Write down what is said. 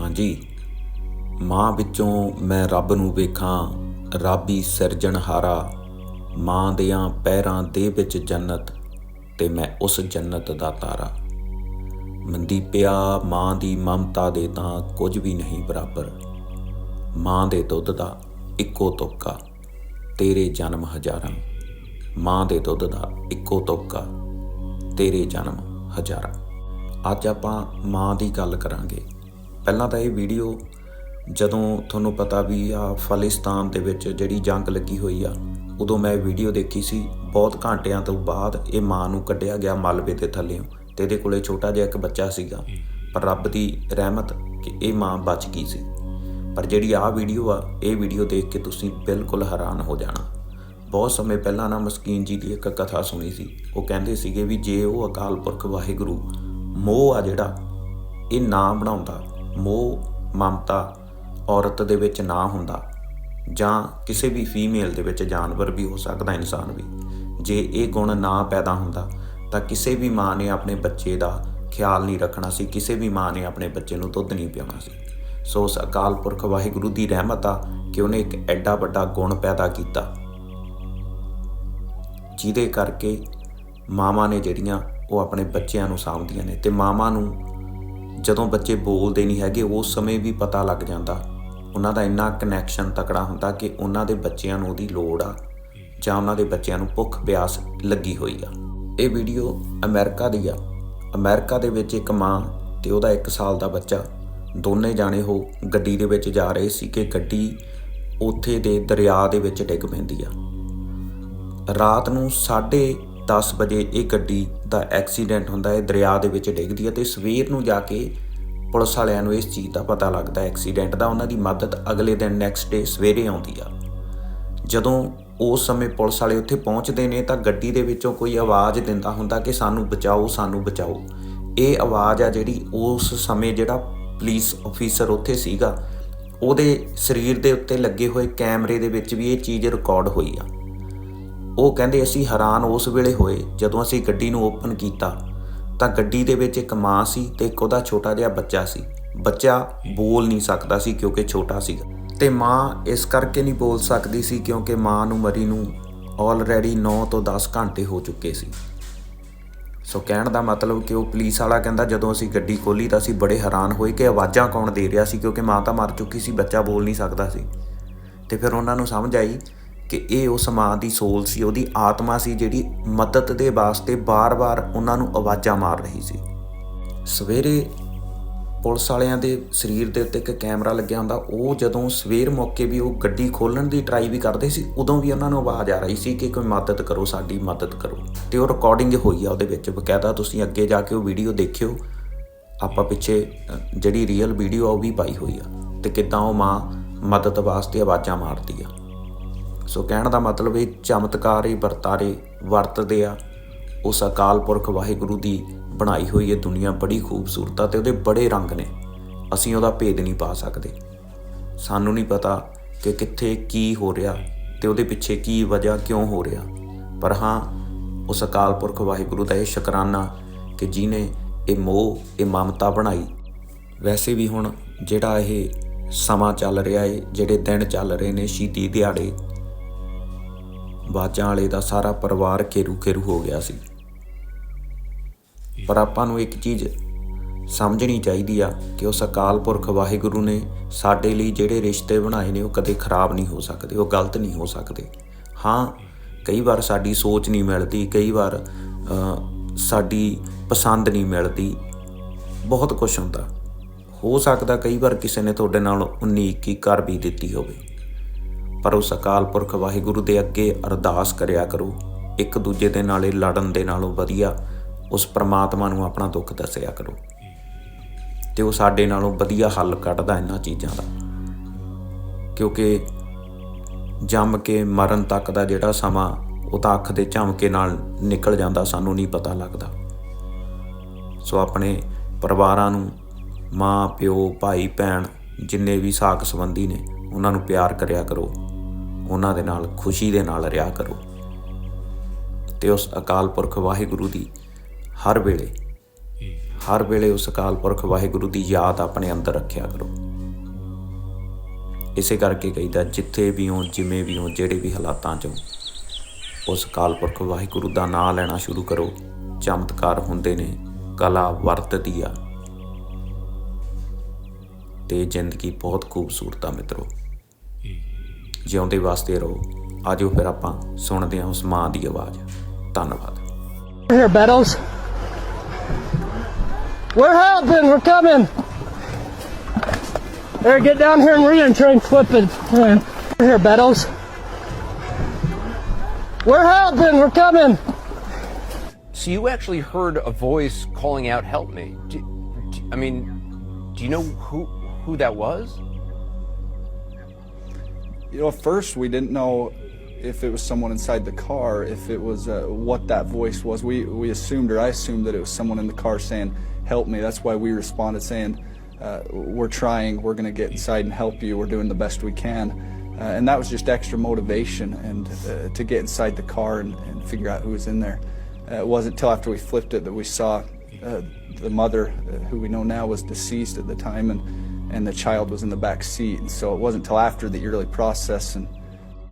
ਹਾਂਜੀ। ਮਾਂ ਵਿੱਚੋਂ ਮੈਂ ਰੱਬ ਨੂੰ ਵੇਖਾਂ, ਰੱਬੀ ਸਿਰਜਣਹਾਰਾ ਮਾਂ ਦਿਆਂ ਪੈਰਾਂ ਦੇ ਵਿੱਚ ਜੰਨਤ ਤੇ ਮੈਂ ਉਸ ਜੰਨਤ ਦਾ ਤਾਰਾ। ਮਨਦੀਪਿਆ ਮਾਂ ਦੀ ਮਮਤਾ ਦੇ ਤਾਂ ਕੁਝ ਵੀ ਨਹੀਂ ਬਰਾਬਰ। ਮਾਂ ਦੇ ਦੁੱਧ ਦਾ ਇੱਕੋ ਤੋਕਾ, ਤੇਰੇ ਜਨਮ ਹਜ਼ਾਰਾਂ। ਮਾਂ ਦੇ ਦੁੱਧ ਦਾ ਇੱਕੋ ਤੋਕਾ, ਤੇਰੇ ਜਨਮ ਹਜ਼ਾਰਾਂ। ਅੱਜ ਆਪਾਂ ਮਾਂ ਦੀ ਗੱਲ ਕਰਾਂਗੇ। ਪਹਿਲਾਂ ਤਾਂ ਇਹ ਵੀਡੀਓ ਜਦੋਂ ਤੁਹਾਨੂੰ ਪਤਾ ਵੀ ਆ ਫਲਿਸਤਾਨ ਦੇ ਵਿੱਚ ਜਿਹੜੀ ਜੰਗ ਲੱਗੀ ਹੋਈ ਆ ਉਦੋਂ ਮੈਂ ਵੀਡੀਓ ਦੇਖੀ ਸੀ ਬਹੁਤ ਘੰਟਿਆਂ ਤੋਂ ਬਾਅਦ ਇਹ ਮਾਂ ਨੂੰ ਕੱਢਿਆ ਗਿਆ ਮਲਬੇ ਦੇ ਥੱਲੇੋਂ ਤੇ ਇਹਦੇ ਕੋਲੇ ਛੋਟਾ ਜਿਹਾ ਇੱਕ ਬੱਚਾ ਸੀਗਾ। ਪਰ ਰੱਬ ਦੀ ਰਹਿਮਤ ਕਿ ਇਹ ਮਾਂ ਬਚ ਗਈ ਸੀ। ਪਰ ਜਿਹੜੀ ਆਹ ਵੀਡੀਓ ਆ ਇਹ ਵੀਡੀਓ ਦੇਖ ਕੇ ਤੁਸੀਂ ਬਿਲਕੁਲ ਹੈਰਾਨ ਹੋ ਜਾਣਾ। ਬਹੁਤ ਸਮੇਂ ਪਹਿਲਾਂ ਨਾ ਮਸਕੀਨ ਜੀ ਦੀ ਇੱਕ ਕਥਾ ਸੁਣੀ ਸੀ। ਉਹ ਕਹਿੰਦੇ ਸੀਗੇ ਵੀ ਜੇ ਉਹ ਅਕਾਲ ਪੁਰਖ ਵਾਹਿਗੁਰੂ ਮੋਹ ਆ ਜਿਹੜਾ ਇਹ ਨਾ ਬਣਾਉਂਦਾ ਮੋਹ, ਮਮਤਾ ਔਰਤ ਦੇ ਵਿੱਚ ਨਾ ਹੁੰਦਾ ਜਾਂ ਕਿਸੇ ਵੀ ਫੀਮੇਲ ਦੇ ਵਿੱਚ ਜਾਨਵਰ ਵੀ ਹੋ ਸਕਦਾ, ਇਨਸਾਨ ਵੀ। ਜੇ ਇਹ ਗੁਣ ਨਾ ਪੈਦਾ ਹੁੰਦਾ ਤਾਂ ਕਿਸੇ ਵੀ ਮਾਂ ਨੇ ਆਪਣੇ ਬੱਚੇ ਦਾ ਖਿਆਲ ਨਹੀਂ ਰੱਖਣਾ ਸੀ, ਕਿਸੇ ਵੀ ਮਾਂ ਨੇ ਆਪਣੇ ਬੱਚੇ ਨੂੰ ਦੁੱਧ ਨਹੀਂ ਪਿਆਉਣਾ ਸੀ। ਸੋ ਉਸ ਅਕਾਲ ਪੁਰਖ ਵਾਹਿਗੁਰੂ ਦੀ ਰਹਿਮਤ ਆ ਕਿ ਉਹਨੇ ਇੱਕ ਐਡਾ ਵੱਡਾ ਗੁਣ ਪੈਦਾ ਕੀਤਾ, ਜਿਹਦੇ ਕਰਕੇ ਮਾਵਾਂ ਨੇ ਜਿਹੜੀਆਂ ਉਹ ਆਪਣੇ ਬੱਚਿਆਂ ਨੂੰ ਸਾਂਭਦੀਆਂ ਨੇ ਤੇ ਮਾਵਾਂ ਨੂੰ ਜਦੋਂ ਬੱਚੇ ਬੋਲਦੇ ਨਹੀਂ ਹੈਗੇ ਉਸ ਸਮੇਂ ਵੀ ਪਤਾ ਲੱਗ ਜਾਂਦਾ। ਉਹਨਾਂ ਦਾ ਇੰਨਾ ਕਨੈਕਸ਼ਨ ਤਕੜਾ ਹੁੰਦਾ ਕਿ ਉਹਨਾਂ ਦੇ ਬੱਚਿਆਂ ਨੂੰ ਉਹਦੀ ਲੋੜ ਆ, ਜਾਂ ਉਹਨਾਂ ਦੇ ਬੱਚਿਆਂ ਨੂੰ ਭੁੱਖ ਪਿਆਸ ਲੱਗੀ ਹੋਈ ਆ। ਇਹ ਵੀਡੀਓ ਅਮਰੀਕਾ ਦੀ ਆ। ਅਮਰੀਕਾ ਦੇ ਵਿੱਚ ਇੱਕ ਮਾਂ ਤੇ ਉਹਦਾ 1 ਸਾਲ ਦਾ ਬੱਚਾ ਦੋਨੇ ਜਾਣੇ ਉਹ ਗੱਡੀ ਦੇ ਵਿੱਚ ਜਾ ਰਹੇ ਸੀ ਕਿ ਗੱਡੀ ਉੱਥੇ ਦੇ ਦਰਿਆ ਦੇ ਵਿੱਚ ਡਿੱਗ ਪੈਂਦੀ ਆ। ਰਾਤ ਨੂੰ 10:30 ਵਜੇ ਇਹ ਗੱਡੀ ਦਾ ਐਕਸੀਡੈਂਟ ਹੁੰਦਾ ਹੈ, ਦਰਿਆ ਦੇ ਵਿੱਚ ਡਿੱਗਦੀ ਹੈ ਤੇ ਸਵੇਰ ਨੂੰ ਜਾ ਕੇ ਪੁਲਿਸ ਵਾਲਿਆਂ ਨੂੰ ਇਸ ਚੀਜ਼ ਦਾ ਪਤਾ ਲੱਗਦਾ ਐਕਸੀਡੈਂਟ ਦਾ ਉਹਨਾਂ ਦੀ ਮਦਦ ਅਗਲੇ ਦਿਨ ਨੈਕਸਟ ਡੇ ਸਵੇਰੇ ਆਉਂਦੀ ਆ। ਜਦੋਂ ਉਸ ਸਮੇਂ ਪੁਲਿਸ ਵਾਲੇ ਉੱਥੇ ਪਹੁੰਚਦੇ ਨੇ ਤਾਂ ਗੱਡੀ ਦੇ ਵਿੱਚੋਂ ਕੋਈ ਆਵਾਜ਼ ਦਿੰਦਾ ਹੁੰਦਾ ਕਿ ਸਾਨੂੰ ਬਚਾਓ ਸਾਨੂੰ ਬਚਾਓ। ਇਹ ਆਵਾਜ਼ ਆ ਜਿਹੜੀ ਉਸ ਸਮੇਂ ਜਿਹੜਾ ਪੁਲਿਸ ਅਫੀਸਰ ਉੱਥੇ ਸੀਗਾ, ਉਹਦੇ ਸਰੀਰ ਦੇ ਉੱਤੇ ਲੱਗੇ ਹੋਏ ਕੈਮਰੇ ਦੇ ਵਿੱਚ ਵੀ ਇਹ ਚੀਜ਼ ਰਿਕਾਰਡ ਹੋਈ ਆ। ਉਹ ਕਹਿੰਦੇ ਅਸੀਂ ਹੈਰਾਨ ਉਸ ਵੇਲੇ ਹੋਏ ਜਦੋਂ ਅਸੀਂ ਗੱਡੀ ਨੂੰ ਓਪਨ ਕੀਤਾ। ਤਾਂ ਗੱਡੀ ਦੇ ਵਿੱਚ ਇੱਕ ਮਾਂ ਸੀ ਤੇ ਇੱਕ ਉਹਦਾ ਛੋਟਾ ਜਿਹਾ ਬੱਚਾ ਸੀ। ਬੱਚਾ ਬੋਲ ਨਹੀਂ ਸਕਦਾ ਸੀ ਕਿਉਂਕਿ ਛੋਟਾ ਸੀਗਾ। ਤੇ ਮਾਂ ਇਸ ਕਰਕੇ ਨਹੀਂ ਬੋਲ ਸਕਦੀ ਸੀ ਕਿਉਂਕਿ ਮਾਂ ਨੂੰ ਮਰੀ ਨੂੰ ਆਲਰੇਡੀ 9 ਤੋਂ 10 ਘੰਟੇ ਹੋ ਚੁੱਕੇ ਸੀ। ਸੋ ਕਹਿਣ ਦਾ ਮਤਲਬ ਕਿ ਉਹ ਪੁਲਿਸ ਵਾਲਾ ਕਹਿੰਦਾ ਜਦੋਂ ਅਸੀਂ ਗੱਡੀ ਖੋਲੀ ਤਾਂ ਅਸੀਂ ਬੜੇ ਹੈਰਾਨ ਹੋਏ ਕਿ ਆਵਾਜ਼ਾਂ ਕੌਣ ਦੇ ਰਿਹਾ ਸੀ ਕਿਉਂਕਿ ਮਾਂ ਤਾਂ ਮਰ ਚੁੱਕੀ ਸੀ, ਬੱਚਾ ਬੋਲ ਨਹੀਂ ਸਕਦਾ ਸੀ। ਤੇ ਫਿਰ ਉਹਨਾਂ ਨੂੰ ਸਮਝ ਆਈ ਕਿ ਇਹ ਉਸ ਮਾਂ ਦੀ ਸੋਲ ਸੀ, ਉਹਦੀ ਆਤਮਾ ਸੀ ਜਿਹੜੀ ਮਦਦ ਦੇ ਵਾਸਤੇ ਬਾਰ-ਬਾਰ ਉਹਨਾਂ ਨੂੰ ਆਵਾਜ਼ਾਂ ਮਾਰ ਰਹੀ ਸੀ। ਸਵੇਰੇ ਪੁਲਿਸ ਵਾਲਿਆਂ ਦੇ ਸਰੀਰ ਦੇ ਉੱਤੇ ਇੱਕ ਕੈਮਰਾ ਲੱਗਿਆ ਹੁੰਦਾ, ਉਹ ਜਦੋਂ ਸਵੇਰ ਮੌਕੇ ਵੀ ਉਹ ਗੱਡੀ ਖੋਲਣ ਦੀ ਟਰਾਈ ਵੀ ਕਰਦੇ ਸੀ, ਉਦੋਂ ਵੀ ਉਹਨਾਂ ਨੂੰ ਆਵਾਜ਼ ਆ ਰਹੀ ਸੀ ਕਿ ਕੋਈ ਮਦਦ ਕਰੋ, ਸਾਡੀ ਮਦਦ ਕਰੋ। ਤੇ ਉਹ ਰਿਕਾਰਡਿੰਗ ਹੋਈ ਆ ਉਹਦੇ ਵਿੱਚ, ਬਕਾਇਦਾ ਤੁਸੀਂ ਅੱਗੇ ਜਾ ਕੇ ਉਹ ਵੀਡੀਓ ਦੇਖਿਓ। ਆਪਾਂ ਪਿੱਛੇ ਜਿਹੜੀ ਰੀਅਲ ਵੀਡੀਓ ਆ ਉਹ ਵੀ ਪਾਈ ਹੋਈ ਆ, ਤੇ ਕਿਦਾਂ ਉਹ ਮਾਂ ਮਦਦ ਵਾਸਤੇ ਆਵਾਜ਼ਾਂ ਮਾਰਦੀ ਆ। ਸੋ ਕਹਿਣ ਦਾ ਮਤਲਬ ਇਹ ਚਮਤਕਾਰ ਇਹ ਵਰਤਾਰੇ, ਵਰਤਦੇ ਆ। ਉਸ ਅਕਾਲ ਪੁਰਖ ਵਾਹਿਗੁਰੂ ਦੀ ਬਣਾਈ ਹੋਈ ਇਹ ਦੁਨੀਆ ਬੜੀ ਖੂਬਸੂਰਤ ਆ ਤੇ ਉਹਦੇ ਬੜੇ ਰੰਗ ਨੇ। ਅਸੀਂ ਉਹਦਾ ਭੇਦ ਨਹੀਂ ਪਾ ਸਕਦੇ। ਸਾਨੂੰ ਨਹੀਂ ਪਤਾ ਕਿ ਕਿੱਥੇ ਕੀ ਹੋ ਰਿਹਾ ਤੇ ਉਹਦੇ ਪਿੱਛੇ ਕੀ ਵਜ੍ਹਾ ਕਿਉਂ ਹੋ ਰਿਹਾ। ਪਰ ਹਾਂ, ਉਸ ਅਕਾਲ ਪੁਰਖ ਵਾਹਿਗੁਰੂ ਦਾ ਇਹ ਸ਼ੁਕਰਾਨਾ ਕਿ ਜਿਨੇ ਇਹ ਮੋਹ, ਇਹ ਮਮਤਾ ਬਣਾਈ। ਵੈਸੇ ਵੀ ਹੁਣ ਜਿਹੜਾ ਇਹ ਸਮਾਂ ਚੱਲ ਰਿਹਾ ਏ, ਜਿਹੜੇ ਦਿਨ ਚੱਲ ਰਹੇ ਨੇ ਸ਼ੀਤੀ ਦਿਹਾੜੇ ਬਾਜਾਂ ਵਾਲੇ ਦਾ ਸਾਰਾ ਪਰਿਵਾਰ ਘੇਰੂ ਖੇਰੂ ਹੋ ਗਿਆ ਸੀ। ਪਰ ਆਪਾਂ ਨੂੰ ਇੱਕ ਚੀਜ਼ ਸਮਝਣੀ ਚਾਹੀਦੀ ਆ ਕਿ ਉਸ ਅਕਾਲ ਪੁਰਖ ਵਾਹਿਗੁਰੂ ਨੇ ਸਾਡੇ ਲਈ ਜਿਹੜੇ ਰਿਸ਼ਤੇ ਬਣਾਏ ਨੇ ਉਹ ਕਦੇ ਖਰਾਬ ਨਹੀਂ ਹੋ ਸਕਦੇ, ਉਹ ਗਲਤ ਨਹੀਂ ਹੋ ਸਕਦੇ। ਹਾਂ, ਕਈ ਵਾਰ ਸਾਡੀ ਸੋਚ ਨਹੀਂ ਮਿਲਦੀ, ਕਈ ਵਾਰ ਸਾਡੀ ਪਸੰਦ ਨਹੀਂ ਮਿਲਦੀ। ਬਹੁਤ ਕੁਝ ਹੁੰਦਾ। ਹੋ ਸਕਦਾ ਕਈ ਵਾਰ ਕਿਸੇ ਨੇ ਤੁਹਾਡੇ ਨਾਲ 19 21 ਕਰ ਵੀ ਦਿੱਤੀ ਹੋਵੇ। ਪਰ ਉਸ ਅਕਾਲ ਪੁਰਖ ਵਾਹਿਗੁਰੂ ਦੇ ਅੱਗੇ ਅਰਦਾਸ ਕਰਿਆ ਕਰੋ। ਇੱਕ ਦੂਜੇ ਦੇ ਨਾਲੇ ਲੜਨ ਦੇ ਨਾਲੋਂ ਵਧੀਆ ਉਸ ਪ੍ਰਮਾਤਮਾ ਨੂੰ ਆਪਣਾ ਦੁੱਖ ਦੱਸਿਆ ਕਰੋ। ਤੇ ਉਹ ਸਾਡੇ ਨਾਲੋਂ ਵਧੀਆ ਹੱਲ ਕੱਢਦਾ ਇਹਨਾਂ ਚੀਜ਼ਾਂ ਦਾ। ਕਿਉਂਕਿ ਜੰਮ ਕੇ ਮਰਨ ਤੱਕ ਦਾ ਜਿਹੜਾ ਸਮਾਂ, ਉਹ ਤਾਂ ਅੱਖ ਦੇ ਝਮਕੇ ਨਾਲ ਨਿਕਲ ਜਾਂਦਾ, ਸਾਨੂੰ ਨਹੀਂ ਪਤਾ ਲੱਗਦਾ। ਸੋ ਆਪਣੇ ਪਰਿਵਾਰਾਂ ਨੂੰ, ਮਾਂ, ਪਿਓ, ਭਾਈ, ਭੈਣ, ਜਿੰਨੇ ਵੀ ਸਾਕ ਸੰਬੰਧੀ ਨੇ, ਉਹਨਾਂ ਨੂੰ ਪਿਆਰ ਕਰਿਆ ਕਰੋ। ਉਹਨਾਂ ਦੇ ਨਾਲ, ਖੁਸ਼ੀ ਦੇ ਨਾਲ ਰਿਹਾ ਕਰੋ। ਤੇ ਉਸ ਅਕਾਲ ਪੁਰਖ ਵਾਹਿਗੁਰੂ ਦੀ ਹਰ ਵੇਲੇ ਹਰ ਵੇਲੇ ਉਸ ਅਕਾਲ ਪੁਰਖ ਵਾਹਿਗੁਰੂ ਦੀ ਯਾਦ ਆਪਣੇ ਅੰਦਰ ਰੱਖਿਆ ਕਰੋ। ਇਸੇ ਕਰਕੇ ਕਹੀਦਾ, ਜਿੱਥੇ ਵੀ ਹੋ, ਜਿਵੇਂ ਵੀ ਹੋ, ਜਿਹੜੇ ਵੀ ਹਾਲਾਤਾਂ 'ਚ ਉਸ ਅਕਾਲ ਪੁਰਖ ਵਾਹਿਗੁਰੂ ਦਾ ਨਾਮ ਲੈਣਾ ਸ਼ੁਰੂ ਕਰੋ। ਚਮਤਕਾਰ ਹੁੰਦੇ ਨੇ, ਕਲਾ ਵਰਤਦੀ ਆ। ਤੇ ਜ਼ਿੰਦਗੀ ਬਹੁਤ ਖੂਬਸੂਰਤ ਆ ਮਿੱਤਰੋ। ਜਿਉਂਦੇ ਵਾਸਤੇ ਰਹੋ ਆਜੋ ਫਿਰ ਆਪਾਂ ਸੁਣਦੇ ਹਾਂ ਉਸ ਮਾਂ ਦੀ ਆਵਾਜ਼ ਧੰਨਵਾਦ Here, Bettles. We're helping. We're coming. Here, get down here and read and try and flip it. Here, Bettles. We're helping. We're coming. So you actually heard a voice calling out, "Help me!" Do, do- I mean, do you know who who that was? You know, at first we didn't know if it was someone inside the car, if it was uh, what that voice was. We we assumed, or I assumed, that it was someone in the car saying, "Help me." That's why we responded saying, uh, "We're trying. We're going to get inside and help you. We're doing the best we can." Uh, and that was just extra motivation and uh, to get inside the car and, and figure out who was in there. Uh, it wasn't until after we flipped it that we saw uh, the mother, who we know now was deceased at the time, and and the child was in the back seat. And so it wasn't until after the early process and